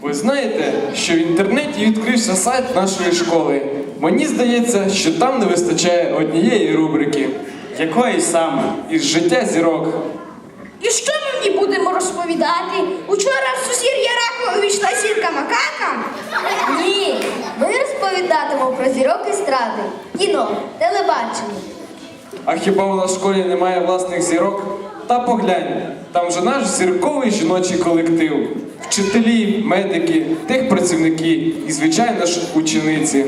Ви знаєте, що в інтернеті відкрився сайт нашої школи. Мені здається, що там не вистачає однієї рубрики Якої саме? із життя зірок. І що ми мені будемо розповідати? Учора в сусір'я Рахова увійшла сірка макака. Ні, ми розповідатимемо про зірок естради, кіно, телебачення. А хіба у нас в школі немає власних зірок? Та поглянь, там же наш зірковий жіночий колектив. Вчителі, медики, техпрацівники і, звичайно ж, учениці.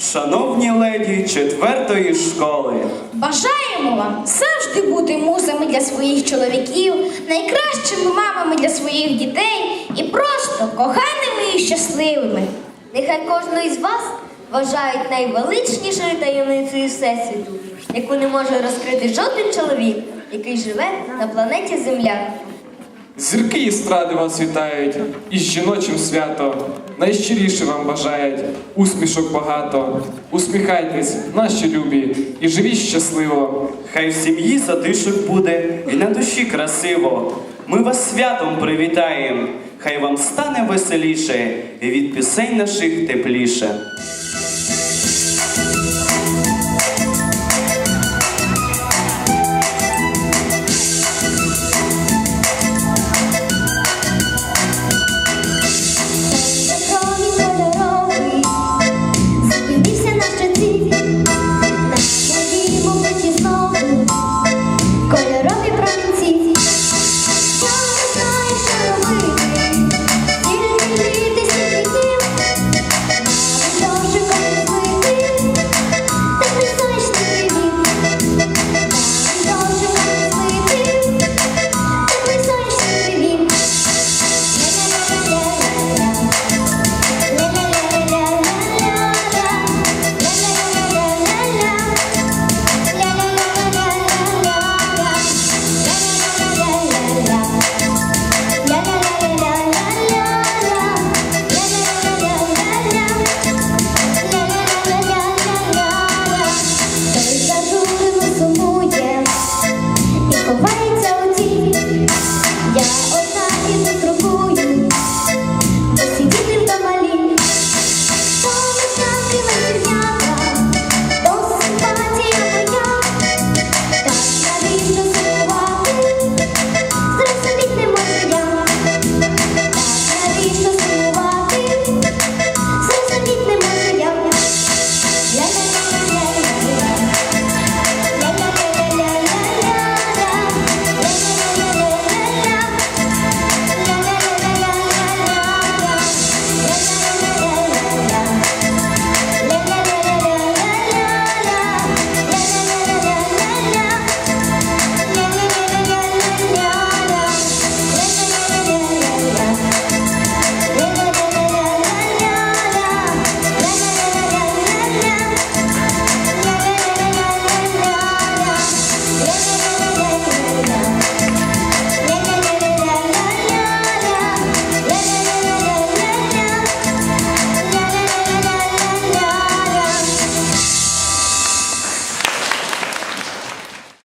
Шановні леді четвертої школи. Бажаємо вам завжди бути музами для своїх чоловіків, найкращими мамами для своїх дітей і просто коханими і щасливими. Нехай кожного із вас вважають найвеличнішою таємницею Всесвіту, яку не може розкрити жоден чоловік, який живе на планеті Земля. Зірки естради вас вітають із жіночим свято. Найщиріше вам бажають усмішок багато. Усміхайтесь, наші любі, і живіть щасливо. Хай в сім'ї затишок буде і на душі красиво. Ми вас святом привітаємо. Хай вам стане веселіше і від пісень наших тепліше.